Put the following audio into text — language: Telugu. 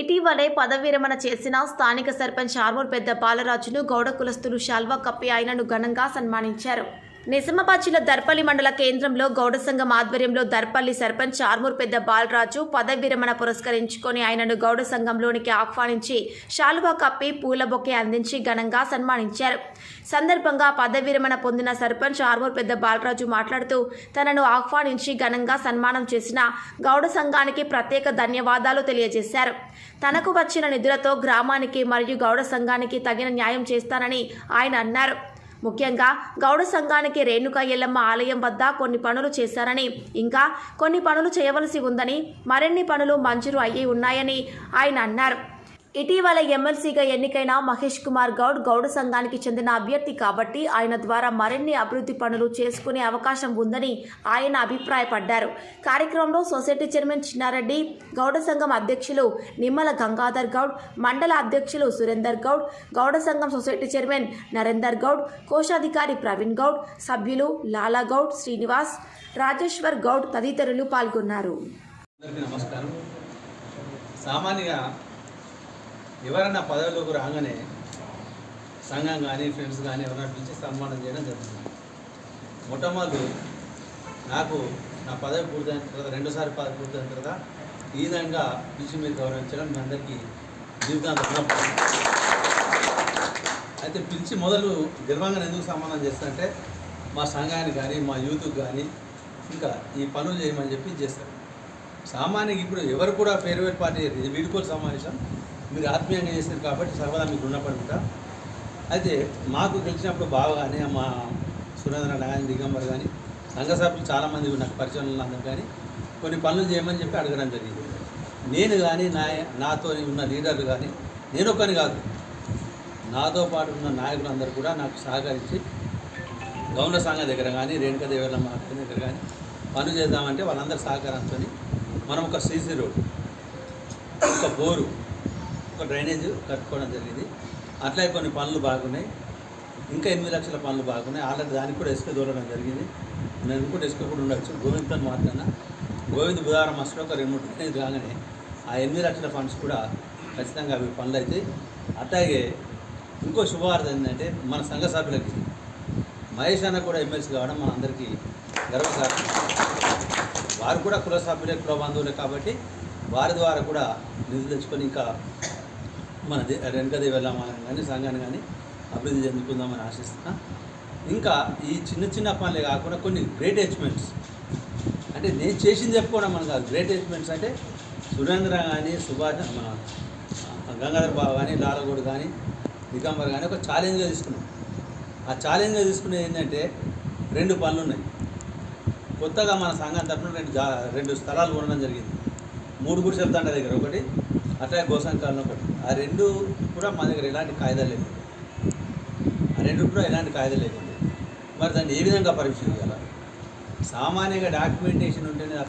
ఇటీవలే పదవి విరమణ చేసిన స్థానిక సర్పంచ్ ఆర్మూర్ పెద్ద బాలరాజును గౌడ కులస్తులు శాల్వా కప్పి ఆయనను ఘనంగా సన్మానించారు. నిజామాబాద్ జిల్లా దర్పల్లి మండల కేంద్రంలో గౌడ సంఘం ఆధ్వర్యంలో దర్పల్లి సర్పంచ్ ఆర్మూర్ పెద్ద బాలరాజు పదవి విరమణ పురస్కరించుకొని ఆయనను గౌడ సంఘంలోనికి ఆహ్వానించి శాలువా కప్పి పూల బొకే అందించి ఘనంగా సన్మానించారు. సందర్భంగా పదవి విరమణ పొందిన సర్పంచ్ ఆర్మూర్ పెద్ద బాలరాజు మాట్లాడుతూ తనను ఆహ్వానించి ఘనంగా సన్మానం చేసిన గౌడ సంఘానికి ప్రత్యేక ధన్యవాదాలు తెలియజేశారు. తనకు వచ్చిన నిధులతో గ్రామానికి మరియు గౌడ సంఘానికి తగిన న్యాయం చేస్తానని ఆయన అన్నారు. ముఖ్యంగా గౌడ సంఘానికి రేణుక ఎల్లమ్మ ఆలయం వద్ద కొన్ని పనులు చేశారని ఇంకా కొన్ని పనులు చేయవలసి ఉందని మరిన్ని పనులు మంజూరు అయ్యి ఉన్నాయని ఆయన అన్నారు. ఇటీవల ఎమ్మెల్సీగా ఎన్నికైన మహేష్ కుమార్ గౌడ్ గౌడ సంఘానికి చెందిన అభ్యర్థి కాబట్టి ఆయన ద్వారా మరిన్ని అభివృద్ధి పనులు చేసుకునే అవకాశం ఉందని ఆయన అభిప్రాయపడ్డారు. కార్యక్రమంలో సొసైటీ చైర్మన్ చిన్నారెడ్డి గౌడ సంఘం అధ్యక్షులు నిమ్మల గంగాధర్ గౌడ్ మండల అధ్యక్షులు సురేందర్ గౌడ్ గౌడ సంఘం సొసైటీ చైర్మన్ నరేందర్ గౌడ్ కోశాధికారి ప్రవీణ్ గౌడ్ సభ్యులు లాలా గౌడ్ శ్రీనివాస్ రాజేశ్వర్ గౌడ్ తదితరులు పాల్గొన్నారు. నమస్కారం. సామాన్యంగా ఎవరైనా పదవిలోకి రాగానే సంఘం కానీ ఫ్రెండ్స్ కానీ ఎవరైనా పిలిచి సన్మానం చేయడం జరుగుతుంది. మొట్టమొదటి నాకు నా పదవి పూర్తయిన తర్వాత రెండోసారి పదవి పూర్తయిన తర్వాత ఈ విధంగా పిలిచి మీరు గౌరవించడం మీ అందరికీ జీవితాంత అయితే పిలిచి మొదలు గర్వంగా ఎందుకు సన్మానం చేస్తారంటే మా సంఘానికి కానీ మా యూత్కి కానీ ఇంకా ఈ పనులు చేయమని చెప్పి చేస్తారు. సామాన్యంగా ఇప్పుడు ఎవరు కూడా ఫేర్వెల్ పార్టీ వీడుకోలు సమావేశం. మీరు ఆత్మీయంగా చేశారు కాబట్టి సర్వదా మీకు రుణపడుకుంటా అయితే మాకు గెలిచినప్పుడు బావ కానీ మా సురేంద్ర కానీ దిగంబర్ కానీ సంఘ సభ్యులు చాలామంది నాకు పరిచయం ఉన్న కానీ కొన్ని పనులు చేయమని చెప్పి అడగడం జరిగింది. నేను కానీ నా నాతో ఉన్న లీడర్లు కానీ నేను ఒక్కని కాదు. నాతో పాటు ఉన్న నాయకులు అందరూ కూడా నాకు సహకరించి గౌన సంఘ దగ్గర కానీ రేణుక దేవరమ్మ దగ్గర కానీ పనులు చేద్దామంటే వాళ్ళందరి సహకారంతో మనం ఒక సీసీ రోడ్ ఒక బోరు ఒక డ్రైనేజ్ కట్టుకోవడం జరిగింది. అట్లే కొన్ని పనులు బాగున్నాయి. ఇంకా ఎనిమిది లక్షల పనులు బాగున్నాయి. ఆల్రెడీ దానికి కూడా ఎస్కే దూరడం జరిగింది. నేను కూడా ఇసుక కూడా ఉండొచ్చు. గోవింద్తో మాట్లాడినా. గోవింద్ బుధవారం మాస్టర్ ఒక రెండు మూడు డ్రైనేజ్ కాగానే ఆ ఎనిమిది లక్షల ఫండ్స్ కూడా ఖచ్చితంగా అవి పనులు అవుతాయి అట్లాగే ఇంకో శుభవార్త ఏంటంటే మన సంఘ సభ్యులకి మహేష్ అన్న కూడా ఎమ్మెల్సీ కావడం మన అందరికీ గర్వకారణం. వారు కూడా కుల సభ్యులే కుల బంధువులే కాబట్టి వారి ద్వారా కూడా నిధులు తెచ్చుకొని ఇంకా మన దే- వెళ్ళామని కానీ సంఘాన్ని కానీ అభివృద్ధి చెందుకుందామని ఆశిస్తున్నా. ఇంకా ఈ చిన్న చిన్న పనులే కాకుండా కొన్ని గ్రేట్ అచీవ్మెంట్స్ అంటే నేను చేసింది చెప్పుకోవడం మన కాదు. గ్రేట్ అచీవ్మెంట్స్ అంటే సురేంద్ర కానీ సుభాష్ మన గంగాధర్ బాబు కానీ లాలగూడు కానీ దిగంబర్ కానీ ఒక ఛాలెంజ్గా తీసుకున్నాం. ఆ ఛాలెంజ్గా తీసుకునేది ఏంటంటే రెండు పనులు ఉన్నాయి కొత్తగా మన సంఘం తరఫున రెండు జా రెండు స్థలాలు కొనడం జరిగింది. మూడు గుడిసెల తండ దగ్గర. ఒకటి అట్లాగే గోసంకాలను ఒకటి. ఆ రెండు కూడా మా దగ్గర ఎలాంటి కాయిదా లేదు ఆ రెండు కూడా ఎలాంటి కాయిదా లేకుండా మరి దాన్ని ఏ విధంగా పరీక్ష చేయాలి సామాన్యంగా డాక్యుమెంటేషన్ ఉంటేనే